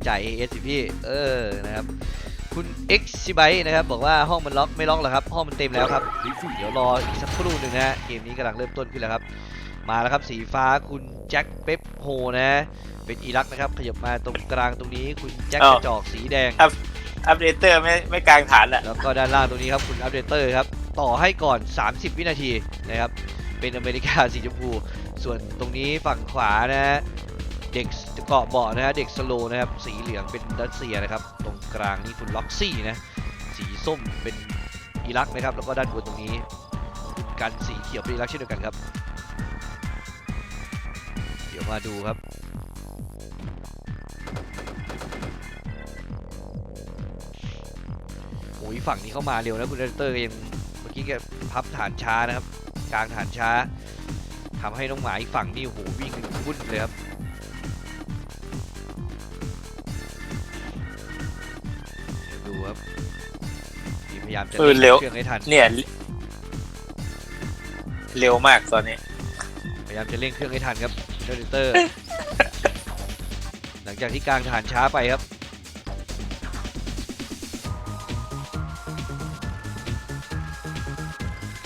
นจ่าย AS สิพี่ เออ นะครับ คุณ X ซิไบนะครับ บอกว่าห้องมันล็อกไม่ล็อกหรอกครับ ห้องมันเต็มแล้วครับ เดี๋ยวรออีกสักครู่หนึ่งนะฮะเกมนี้กำลังเริ่มต้นขึ้นแล้วครับ มาแล้วครับสีฟ้าคุณแจ็คเป๊ปโฮนะ เป็นอิรักนะครับ ขยับมาตรงกลางตรงนี้คุณแจ็คอ้าวกระจอกสีแดงอัปเดตเตอร์ไม่ไม่กลางฐานแหละแล้วก็ด้านล่างตรงนี้ครับคุณอัปเดตเตอร์ครับต่อให้ก่อน 30 วินาทีนะครับเป็นอเมริกาสีชมพู ส่วนตรงนี้ฝั่งขวานะฮะ เด็กเกาะเบาะนะฮะเด็กสโลนะครับ สีเหลืองเป็นรัสเซียนะครับ ตรงกลางนี่คุณล็อกซี่นะ สีส้มเป็นอิรักนะครับ แล้วก็ด้านบนตรงนี้คุณกันสีเขียวเป็นอิรักเช่นเดียวกันครับ เดี๋ยวมาดูครับโอ้ยฝั่งนี้เข้ามาเร็วนะคุณเดนเตอร์ก็ยังเมื่อกี้แกพับฐานช้านะครับ กลางฐานช้าทำให้น้องหมาอีกฝั่งนี่โอ้โหวิ่งกันวุ่นเลยครับ ยายามจะเออเร็วเครื่องให้ทัน เนี่ย เร็วมากตอนนี้ พยายามจะเร่งเครื่องให้ทันครับเดนเตอร์ หลังจากที่กลางฐานช้าไปครับ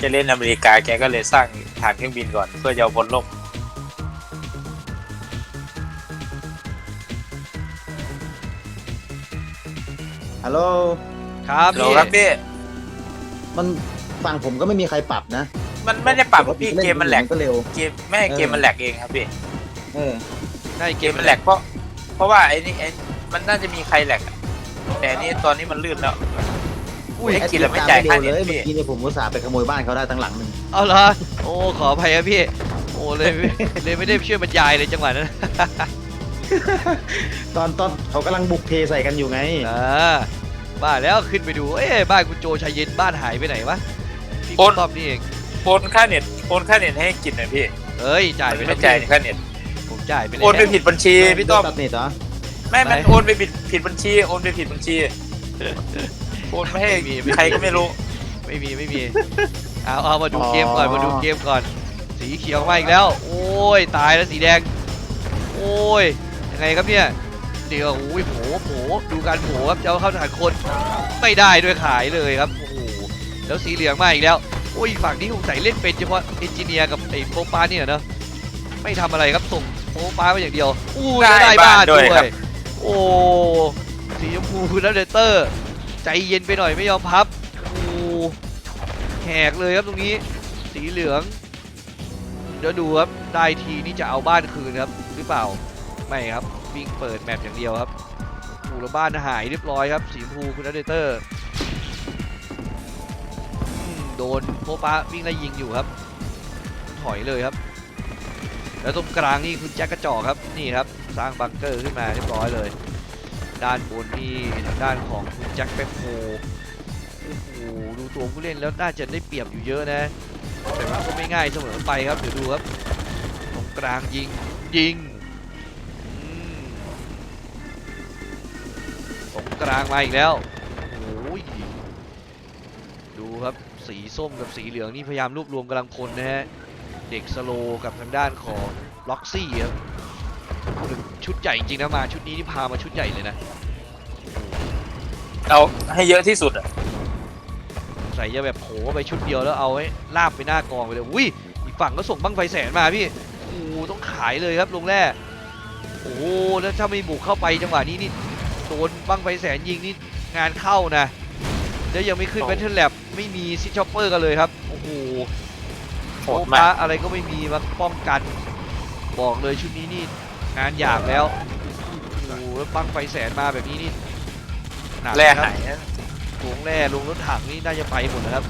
จะเล่นอเมริกาแกก็เลยสร้างฐานเครื่องบินก่อน เพื่อจะเอาบนโลกฮัลโหลครับโหลพี่ ครับพี่ มันฝั่งผมก็ไม่มีใครปรับนะมันไม่ได้ปรับครับพี่ล่นเกมมันแหลกก็เร็ว เกมไม่ให้เกมมันแหลกเองครับพี่เออได้เกเกมมมันแหลกเพราะเพราะว่าไอ้นี่ไอ้มันน่าจะมีใครแหลกอะแต่อันนี้ตอนนี้มันลื่นแล้วอุ้ยให้กินแล้วไม่จ่ายเร็ค่าวเน็ตเลยพี่เมื่อกี้เนี่ยผมอุตส่าห์ไปขโมยบ้านเขาได้ตั้งหลังหนึ่งเอาเหรอโอ้ขออภัยครับพี่โอ้เลยไม่เลยไม่ได้ช่วยบรรยายเลยจังหวะนั้นตอนตอนเขากำลังบุกเทใส่กันอยู่ไง อ่า บ้าแล้วขึ้นไปดูเอ๊ะบ้านคุณโจชัยเย็นบ้านหายไปไหนวะพี่โอน ตอบนี่เองโอนค่าเน็ตโอนค่าเน็ตให้กินหน่อยพี่เอ้ยจ่ายไปไม่แล้วจ่ายพี่ค่าเน็ตผมจ่ายไปแล้ว โอนไปผิดบัญชีพี่ต้อมตัดเน็ตเหรอไม่มันไหน โอนไปผิดผิดบัญชีโอนไปผิดบัญชีโอนไม่ให้ไม่มีไม่มีใครก็ไม่รู้ไม่มีไม่มีเอาเอามาดูเกมก่อนมาดูเกมก่อน สีเขียวมาอีกแล้ว โอ้ยตายแล้วสีแดง โอ้ยยังไงครับเนี่ย เดี๋ยวโอ้ยโหโหดูการโหครับจะเอาเข้าฐานคนไม่ได้ด้วยขายเลยครับโอ้โหแล้วสีเหลืองมาอีกแล้วโอ้ยฝั่งนี้สงสัยเล่นเป็นเฉพาะเอนจิเนียร์กับไอ้โปปาเนี่ยเนอะไม่ทำอะไรครับส่งโปปาไปอย่างเดียวอู้ยแล้วได้ได้บ้านบ้านด้ด้ววยยครับโอ้สีชมพูคุณแล้วเดเตอร์ ใจเย็นไปหน่อยไม่ยอมพับโอ้แหกเลยครับตรงนี้สีเหลืองเดี๋ยวดูครับได้ทีนี่จะเอาบ้านคืนครับหรือเปล่าไม่ครับ วิ่งเปิดแมปอย่างเดียวครับโอ้แล้วบ้านหายเรียบร้อยครับสีชมพูคุณเดเตอร์โดนโพปะวิ่งไล่ยิงอยู่ครับ ถอยเลยครับ แล้วตรงกลางนี่คุณแจ็คกระจอกครับนี่ครับสร้างบังเกอร์ขึ้นมาเรียบร้อยเลย ด้านบนนี่ทางด้านของคุณแจ็คเปโฮโอ้โหดูตัวผู้เล่นแล้วน่าจะได้เปรียบอยู่เยอะนะแต่ว่าก็ไม่ง่ายเสมอไปครับเดี๋ยวดูครับ ตรงกลางยิงยิง กลางมาอีกแล้วโอ้ยดูครับสีส้มกับสีเหลืองนี่พยายามรวบรวมกำลังพลนะฮะเด็กสโลว์กับทางด้านของล็อกซี่ครับชุดใหญ่จริงนะมาชุดนี้ที่พามาชุดใหญ่เลยนะเอาให้เยอะที่สุดอะใส่จะแบบโผไปชุดเดียวแล้วเอาไว้ลาบไปหน้ากองไปเลยอุ้ยอีกฝั่งก็ส่งบั้งไฟแสนมาพี่โอ้โหต้องขายเลยครับลงแร่โอ้โหแล้วถ้าไม่บุกเข้าไปจังหวะนี้นี่ โดนบั้งไฟแสนยิงนี่งานเข้านะแล้วยังไม่ขึ้นโอ้แบทเทิลแลบไม่มีซิชชอปเปอร์กันเลยครับ โอ้โหโหโอ้ดปะมากอะไรก็ไม่มีมาป้องกัน บอกเลยชุดนี้นี่งานหยาบแล้วโอ้โหแล้วบั้งไฟแสนมาแบบนี้นี่หนักแร่นะครับหายนะลงแร่ลงรถถังนี่น่าจะไปหมดนะครับ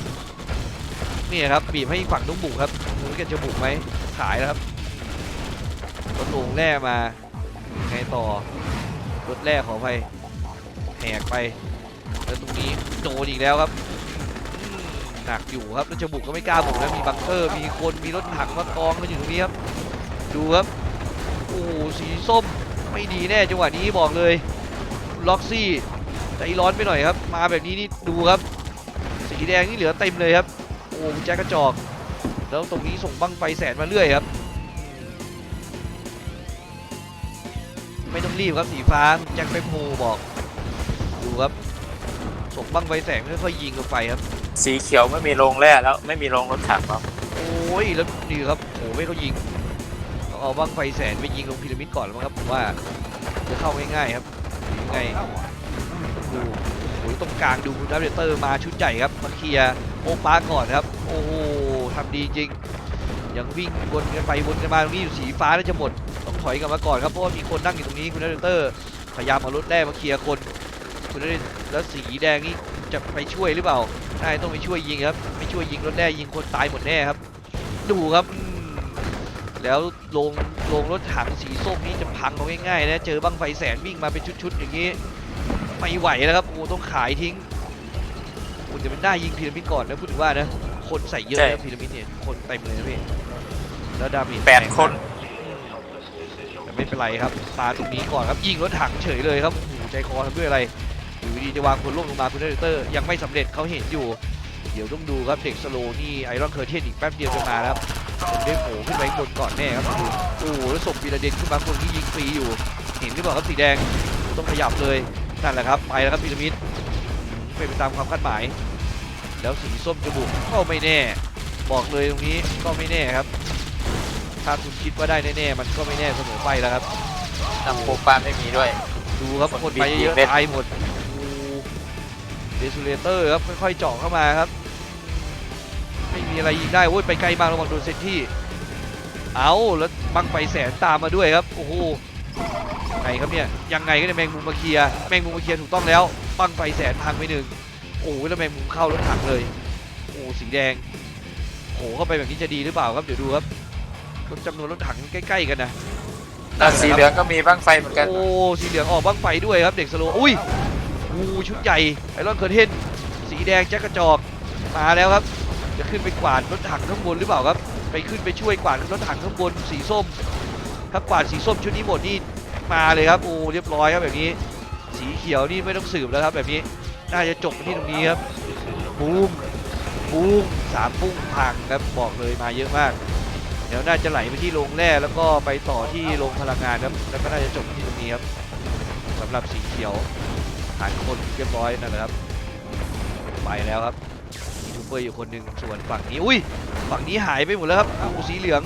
นี่ครับบีบให้อีกฝั่งต้องบุกครับดูว่าแกจะบุกไหมขายแล้วครับรถลงแร่มาไงต่อ รถแร่ขอไปแหกไปแล้วตรงนี้โดนอีกแล้วครับหนักอยู่ครับแล้วจะบุกก็ไม่กล้าบุกแล้วมีบังเกอร์มีคนมีรถถังมากองกันอยู่ตรงนี้ครับดูครับโอ้สีส้มไม่ดีแน่จังหวะนี้บอกเลยล็อกซี่ใจร้อนไปหน่อยครับ มาแบบนี้นี่ดูครับ สีแดงนี่เหลือเต็มเลยครับโอ้แจ็คกระจอก แล้วตรงนี้ส่งบังไฟแสนมาเรื่อยครับ ไม่ต้องรีบครับสีฟ้าแจ็คไปโพบอก ดูครับส่งบังไฟแสงค่อยๆยิงลงไปครับ สีเขียวไม่มีโรงแร่แล้วไม่มีโรงรถถังแล้วโอ้ยแล้วนี่ครับโอ้ไม่เขายิงต้องเอาบังไฟแสนไปยิงลงพีระมิดก่อนแล้วมั้งครับผมว่าจะเข้าง่ายๆครับหรือยังไงดูโอ้ยตรงกลางดูคุณดับเบิลเตอร์มาชุดใหญ่ครับมาเคลียร์โอป้าก่อนครับ โอ้โหทำดีจริงยังวิ่งวนกันไปวนกันมาตรงนี้อยู่สีฟ้าน่าจะหมดต้อง ถอยกลับมาก่อนครับเพราะว่ามีคนนั่งอยู่ตรงนี้คุณดับเบิลเตอร์พยายามเอารถแร่มาเคลียร์คนคุณดับเบิลแล้วสีแดงนี่จะไปช่วยหรือเปล่าน่าจะต้องไปช่วยยิงครับไม่ช่วยยิงรถแร่ยิงคนตายหมดแน่ครับ ดูครับอืมแล้วลงลงรถถังสีส้มนี่จะพังเอาง่ายๆนะเจอบังไฟแสนวิ่งมาเป็นชุดๆอย่างนี้ไม่ไหวแล้วครับโอ้ต้องขายทิ้งคุณจะเป็นได้ยิงพีระมิดก่อนนะพูดถึงว่านะคนใส่เยอะนะพีระมิดเนี่ยคนเต็มเลยนะพี่แล้วดาเมจแปดรงคนแต่ ไม่เป็นไรครับมาตรงนี้ก่อนครับยิงรถถังเฉยเลยครับโอ้โหใจคอทำด้วยอะไรอยู่ดีจะวางคนล่วงลงมาคุณเดเตอร์ ยังไม่สำเร็จเขาเห็นอยู่ เดี๋ยวต้องดูครับเด็กสโลนี่ไอรอนเคอร์เทนอีกแป๊บเดียวจะมาแล้วครับผมได้โผล่ขึ้นไปบนก่อนแน่ครับดูโอ้โหแล้วส่งปีระเด็นขึ้นมาคนที่ยิงฟรีอยู่ เห็นหรือเปล่าครับสีแดงต้องขยับเลยนั่นแหละครับไปแล้วครับพีระมิดเป็นไปตามความคาดหมาย แล้วสีส้มจะบุกก็ไม่แน่ บอกเลยตรงนี้ก็ไม่แน่ครับ ถ้าคุณคิดว่าได้แน่ๆมันก็ไม่แน่เสมอไปแล้วครับนำโคปาไม่มีด้วย ดูครับคนคนไปบินเยอะเล่นๆตายหมดเดซูเลเตอร์ครับค่อยๆเจาะเข้ามาครับ ไม่มีอะไรยิงได้โอ้ยไปไกลมากระวังโดนเซนที่เอาแล้วบังไฟแสนตามมาด้วยครับโอ้โหไงครับเนี่ยยังไงก็เนี่ยแมงมุมมาเคลียร์แมงมุมมาเคลียร์ถูกต้องแล้วบังไฟแสนพังไปหนึ่งโอ้โหแล้วแมงมุมเข้ารถถังเลยโอ้สีแดงโอ้โหเข้าไปแบบนี้จะดีหรือเปล่าครับเดี๋ยวดูครับ รถจำนวนรถถังใกล้ๆกันนะแล้วสีเหลืองก็มีบ้างไฟเหมือนกัน โอ้สีเหลืองออกบ้างไฟด้วยครับเด็กสโลว์อุ้ยงูชุดใหญ่ไอรอนเคอร์เทนสีแดงแจ็คกระจอกมาแล้วครับ จะขึ้นไปกวาดรถถังข้างบนหรือเปล่าครับ ไปขึ้นไปช่วยกวาดรถถังข้างบนสีส้มถ้ากวาดสีส้มชุดนี้หมดนี่มาเลยครับโอ้เรียบร้อยครับแบบนี้ สีเขียวนี่ไม่ต้องสืบแล้วครับแบบนี้น่าจะจบกันที่ตรงนี้ครับบูมบูมสามปุ้งพังครับบอกเลยมาเยอะมากเดี๋ยวน่าจะไหลไปที่โรงแร่แล้วก็ไปต่อที่โรงพลังงานครับแล้วก็น่าจะจบที่ตรงนี้ครับสำหรับสีเขียวหารคนเรียบร้อยนั่นแหละครับไปแล้วครับมีทูเปอร์อยู่คนหนึ่งส่วนฝั่งนี้อุ้ยฝั่งนี้หายไปหมดแล้วครับอูสีเหลือง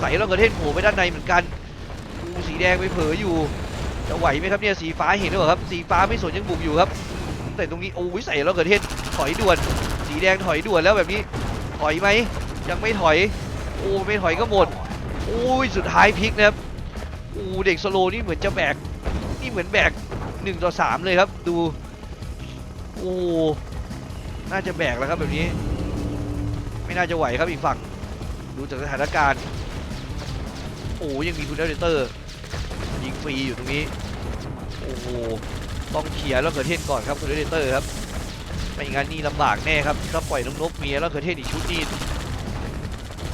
ใส่แล้วกระเทศโผล่ไปด้านในเหมือนกันอูสีแดงไปเผลออยู่จะไหวไหมครับเนี่ยสีฟ้าเห็นหรือเปล่าครับสีฟ้าไม่สนยังบุกอยู่ครับ แต่ตรงนี้โอ้ยใส่แล้วกระเทศถอยด่วน สีแดงถอยด่วนแล้วแบบนี้ถอยไหมยังไม่ถอย โอ้ไม่ถอยก็หมดโอ้ยสุดท้ายพลิกนะครับโอ้เด็กสโลนี่เหมือนจะแบกนี่เหมือนแบกหนึ่งต่อสามเลยครับดูโอ้น่าจะแบกแล้วครับแบบนี้ ไม่น่าจะไหวครับอีกฝั่งดูจากสถานการณ์โอ้ยังมีคุณเดเตอร์ยิงฟรีอยู่ตรงนี้โอ้โหต้องเคลียร์แล้วเกิดเทศก่อนครับคุณเดเตอร์ครับไม่งั้นนี่ลำบากแน่ครับถ้าปล่อยน้องนกเมียแล้วเกิดเทศอีกชุดนี่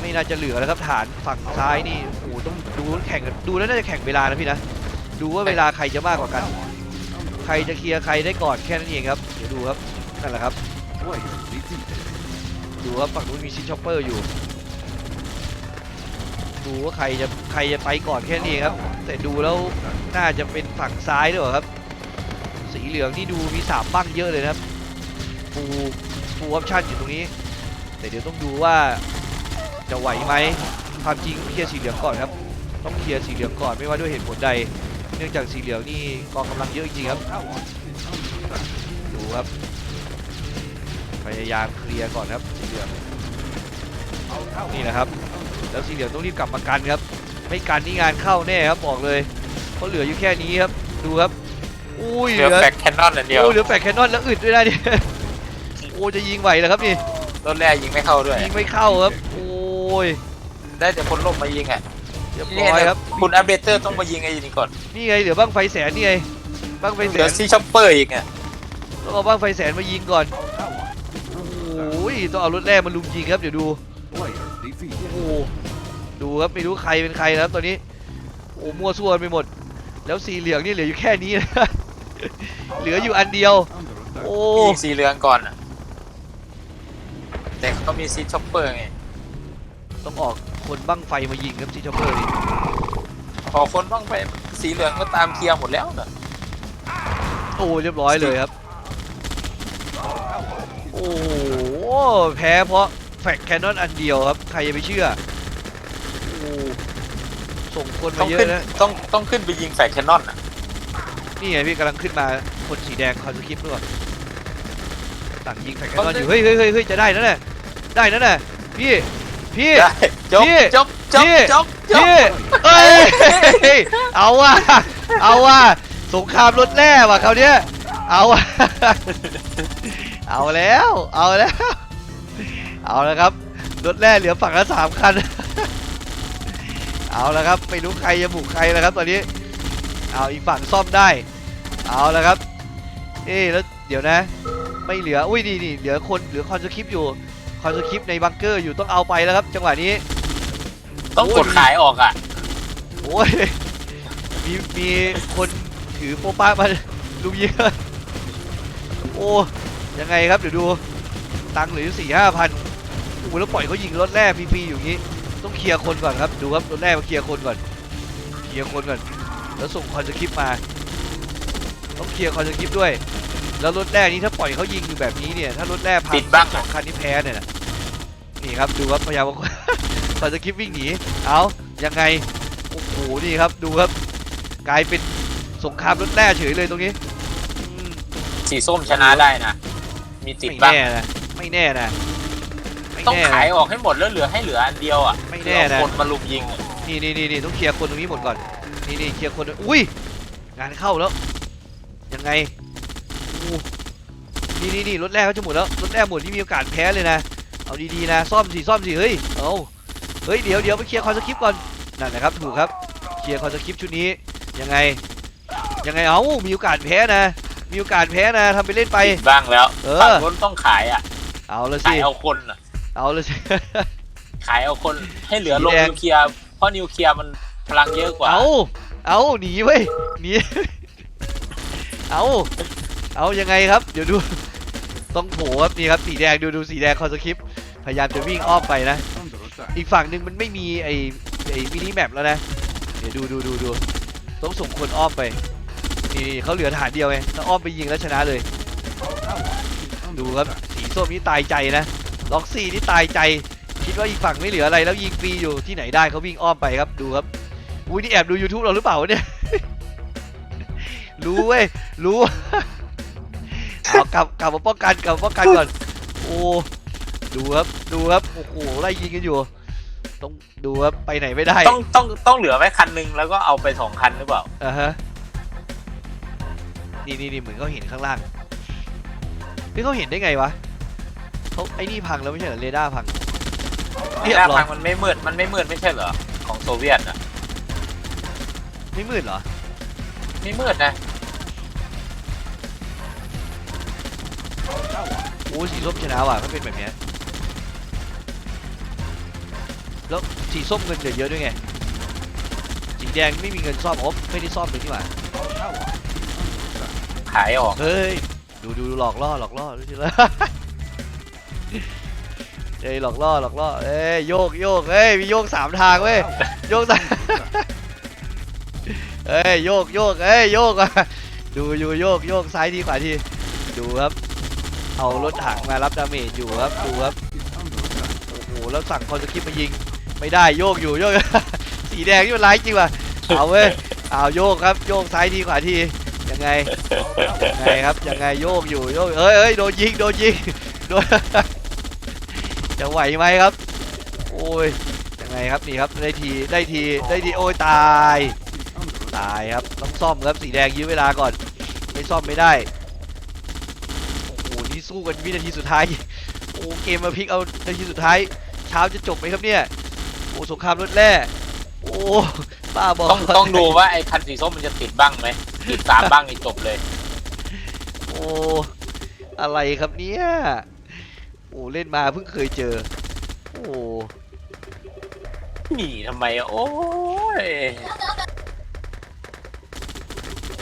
ไม่น่าจะเหลือแล้วครับฐานฝั่งซ้ายนี่โอ้โหต้องดูแข่งกันดูแล้วน่าจะแข่งเวลานะพี่นะดูว่าเวลาใครจะมากกว่ากัน ใครจะเคลียร์ใครได้ก่อนแค่นั้นเองครับเดี๋ยวดูครับนั่นแหละครับดูครับฝั่งนู้นมีชิชอปเปอร์อยู่ ดูว่าใครจะใครจะไปก่อนแค่นี้เองครับ แต่ดูแล้วน่าจะเป็นฝั่งซ้ายด้วยครับ สีเหลืองนี่ดูมีสามบ้างเยอะเลยนะครับฟูฟูออปชั่นอยู่ตรงนี้ แต่เดี๋ยวต้องดูว่า จะไหวไหมความจริงเคลียร์สีเหลืองก่อนครับ ต้องเคลียร์สีเหลืองก่อนไม่ว่าด้วยเหตุผลใด เนื่องจากสีเหลืองนี่กองกำลังเยอะจริงๆครับ ดูครับ พยายามเคลียร์ก่อนครับสีเหลืองนี่นะครับ แล้วสีเหลืองต้องรีบกลับมากันครับ ไม่กันนี่งานเข้าแน่ครับบอกเลย เพราะเหลืออยู่แค่นี้ครับ ดูครับ อุ้ยเหลือแฟกแคนนอนอันเดียวโอ้ยเหลือแฟกแคนนอนแล้วอึดด้วยนะเนี่ยโอ้จะยิงไหวเหรอครับนี่รถแร่ยิงไม่เข้าด้วย ยิงไม่เข้าครับ โอ้ ยได้แต่คนล่มมายิงอะเรียบนี่ร้อยเนี่ยครับคุณอัปเดเตอร์ต้องมายิงไอ้นี่ก่อนนี่ไงเหลือบ้างไฟแสนนี่ไงบ้างไฟเหแสลือนซีช็อปเปอร์อีกอะต้องเอาบ้างไฟแสนมายิงก่อนโอ้ยต้องเอารถแร่มาลุมยิงครับเดี๋ยวดูโอ้โหดูครับไม่รู้ใครเป็นใครนะครับตอนนี้โอ้มั่วซั่วไปหมด แล้วสีเหลืองนี่เหลืออยู่แค่นี้นะ เหลืออยู่อันเดียว โอ้ยิงสีเหลืองก่อนอะแต่เขามีซีช็อปเปอร์ไง ต้องออกคนบ้างไฟมายิงครับซีชอปเปอร์นี่พอคนต้องไปสีเหลืองก็ตามเคลียร์หมดแล้วน่ะโอ้เรียบร้อยเลยครับ โอ้โหแพ้เพราะแฟกแคนนอนอันเดียวครับ ใครจะไปเชื่อโอ้ส่งคนต้มาองเยขึ้นอะนะ ต้องต้องขึ้นไปยิงแฟกแคนนอนอะนี่ไงพี่กำลังขึ้นมาคนสีแดงคอนสคริปต์ด้วยต่างยิงแฟกแคนนอนอยู่เฮ้ยเฮ้ยเฮ้ยเฮ้ยจะได้นั่นน่ะได้นั่นน่ะพี่ พี่ ได้จบพี่จบจบพี่ จบจบพี่เอ้ย เอาว่ะ เอาว่ะ สงครามรถแร่ว่ะคราวเนี้ย เอาว่ะ เอาแล้ว เอาแล้ว เอาแล้วครับ รถแร่เหลือฝั่งละสามคัน เอาแล้วครับ ไม่รู้ใครจะบุกใครแล้วครับตอนนี้ เอาอีกฝั่งซ่อมได้ เอาแล้วครับ เอ๊ะแล้วเดี๋ยวนะ ไม่เหลือ อุ้ยนี่นี่เหลือคนเหลือคอนสคริปต์อยู่ คอนสคริปต์ในบังเกอร์อยู่ต้องเอาไปแล้วครับ จังหวะนี้ ต้องกดขายออกอะ โอ้ย มีมีคนถือโป๊ะป้ามาลุมยิงโอ้ยังไงครับเดี๋ยวดู ตังค์เหลืออยู่สี่ห้าพันโอ้โหแล้วปล่อยเขายิงรถแร่ฟรีๆอยู่อย่างนี้ ต้องเคลียร์คนก่อนครับ ดูครับรถแร่มาเคลียร์คนก่อน เคลียร์คนก่อน แล้วส่งคอนสคริปต์มา ต้องเคลียร์คอนสคริปต์ด้วย แล้วรถแร่นี้ถ้าปล่อยเขายิงอยู่แบบนี้เนี่ย ถ้ารถแร่พังปิดบ้าง สองคันนี้แพ้เนี่ยนะนี่ครับดูครับพยายามว่าคอนสคริปต์วิ่งหนีเอายังไงโอ้โหนี่ครับดูครับกลายเป็นสงครามรถแร่เฉยเลยตรงนี้อืม สีส้มชนะได้นะ มีติดไม่บ้าง แน่นะไม่แน่นะไม่ต้องแน่ขายนะออกให้หมดแล้วเหลือให้เหลืออันเดียวอะไม่แน่นะเพื่อเอาคนมาลุมยิงอะนี่นี่นี่นี่ต้องเคลียร์คนตรงนี้หมดก่อน นี่นี่เคลียร์คน อุ้ยงานเข้าแล้ว ยังไง อู้นี่นี่นี่รถแรกเขาจะหมดแล้วรถแรกหมดที่มีโอกาสแพ้เลยนะ เอาดีๆนะซ่อมสิซ่อมสิเฮ้ยเอาเฮ้ยเดี๋ยวเดี๋ยวไปเคลียร์คอนสคริปต์ก่อนนั่นนะครับถูกครับเคลียร์คอนสคริปต์ชุดนี้ยังไงยังไงเอามีโอกาสแพ้นะ มีโอกาสแพ้นะทำไปเล่นไปติดบ้างแล้วเออฝั่งนู้นต้องขายอะ เอาละขาสิยเอาคนอะเอาละสิขายเอาคนให้เหลือลงสีแดงนิวเคลียร์เพราะนิวเคลียร์มันพลังเยอะกว่าเอาเอาหนีเว้ยหนีเอา เอายังไงครับ เดี๋ยวดู ต้องโผล่ครับนี่ครับสีแดงดูดูสีแดงคอนสคริปพยายามจะวิ่งอ้อมไปนะ อีกฝั่งหนึ่งมันไม่มีไอ้ไอ้มินิแมปแล้วนะ เดี๋ยวดูดูดูดูต้องส่งคนอ้อมไปนี่เขาเหลือฐานเดียวไงถ้าอ้อมไปยิงแล้วชนะเลย ดูครับสีส้มนี่ตายใจนะ ล็อกซี่นี่ตายใจ คิดว่าอีกฝั่งไม่เหลืออะไรแล้วยิงฟรีอยู่ที่ไหนได้เขาวิ่งอ้อมไปครับดูครับอุ้ยนี่แอบดู YouTube เราหรือเปล่าเนี่ยรู้เว้ยรู้ เอากลับกลับมาป้องกันกลับมาป้องกันก่อน โอ้ดูครับดูครับโอ้โหไล่ยิงกันอยู่ ต้องดูครับไปไหนไม่ได้ต้องต้องต้องเหลือไว้คันหนึงแล้วก็เอาไปสองคันหรือเปล่าอ่าฮะนี่นี่นี่เหมือนเขาเห็นข้างล่างเฮ้ยเขาเห็นได้ไงวะเขาไอ้นี่พังแล้วไม่ใช่เหรอเรดาร์พัง เรียบหน้าร้อยพังมันไม่มืดมันไม่มืดไม่ใช่เหรอของโซเวียตอะไม่มืดเหรอ ไม่มืดนะ โอ้สีส้มชนะว่ะถ้าเป็นแบบเนี้ยแล้วสีส้มเงินเหลือเยอะด้วยไงสีแดงไม่มีเงินซ่อมอ๋อไม่ได้ซ่อมเลยนี่หว่าขายออก เฮ้ย ดูดูดูหลอกล่อหลอกล่อดูสิละเอ้ยหลอกล่อหลอกล่อเอ้ยโยกโยกเอ้ยมีโยกสามทางเว้ยโยกสามเอ้ยโยกโยกเอ้ยโยกอะดูอยู่โยกโยกซ้ายทีขวาทีดูครับ เอารถถังมารับดาเมจอยู่ครับดูครับโอ้โหแล้วสั่งคอนสคริปมายิงไม่ได้โยกอยู่โยก สีแดงนี่มันร้ายจริงว่ะเอาเว้ยเอาโยกครับโยกซ้ายทีขวาทียังไงยังไงครับยังไงโยกอยู่โยกเอ้ยเอ้ยโดนยิงโดนยิงโดนจะไหวไหมครับ โอ้ยยังไงครับนี่ครับได้ทีได้ทีได้ทีโอ้ยตายตายครับต้องซ่อมครับสีแดงยื้อเวลาก่อน ไม่ซ่อมไม่ได้ นี่สู้กันวินาทีสุดท้าย โอ้เกมมาพลิกเอานาทีสุดท้าย เช้าจะจบไหมครับเนี่ย โอ้สงครามรถแร่โอ้บ้าบอต้องต้องดูว่าไอ้คันสีส้มมันจะติดบ้างไหมติดสามบ้างนี่จบเลย โอ้อะไรครับเนี่ยโอ้เล่นมาเพิ่งเคยเจอ โอ้หนีทำไมอะโอ้ย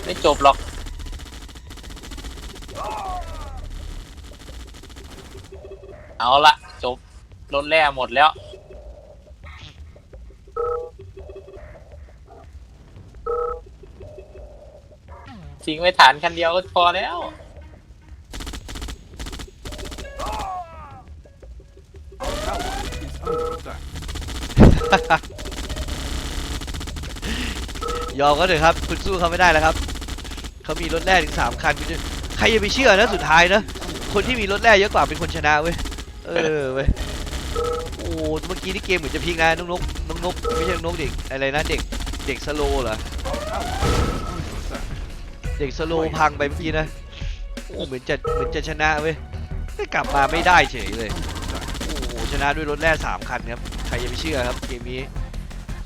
ไม่จบหรอก เอาละจบรถแร่หมดแล้วทิ้งไว้ฐานคันเดียวก็พอแล้วยอมก็เถอะครับ คุณสู้เขาไม่ได้แล้วครับ เขามีรถแร่ถึงสามคันคุณจะใครจะไปเชื่อนะสุดท้ายนะ คนที่มีรถแร่เยอะกว่าเป็นคนชนะเว้ย เออเว้ยโอ้เมื่อกี้นี่เกมเหมือนจะพลิกนะน้องนกน้องนกไม่ใช่น้องนกเด็กอะไรนะเด็กเด็กสโลเหรอเด็กสโลพังไปเมื่อกี้นะโอ้เหมือนจะเหมือนจะชนะเว้ยไม่กลับมาไม่ได้เฉยเลยโอ้ชนะด้วยรถแร่สามคันครับใครจะไปเชื่อครับเกมนี้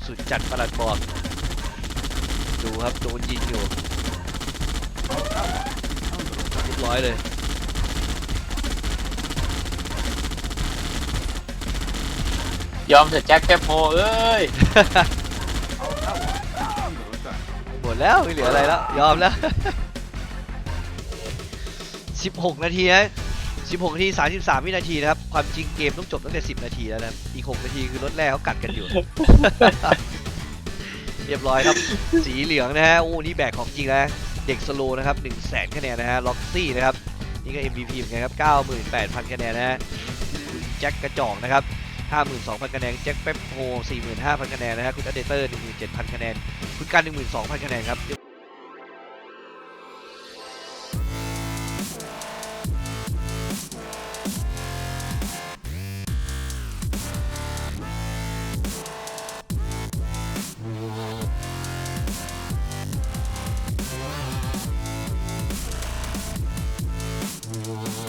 สุดจัดประหลัดบอกดูครับโดนยิงอยู่เรียบร้อยเลย ยอมเถอะแจ็คแคปโฮเอ้ยหมดแล้วไม่เหลืออะไรแล้ว ยอมแล้ว 16 นาทีนะ16 นาที 33 วินาทีนะครับ ความจริงเกมต้องจบตั้งแต่ 10 นาทีแล้วนะครับอีก 6 นาทีคือรถแรกเขากัดกันอยู่ เรียบร้อยครับ สีเหลืองนะฮะ โอ้ นี่แบกของจริงนะ เด็กสโลว์นะครับ1 0 0 0 0แสนคะแนนนะฮะ ล็อกซี่นะครับ นี่ก็ MVP เหมือนกันครับ 98,000 คะแนนนะฮะคุณแจ็คกระจอกนะครับ 52,000 คะแนน แจ็คเป๊ปโฮ45,000 คะแนนนะฮะคุณอเดเตอร์ 17,000 คะแนน คุณการ 12,000 คะแนนครับ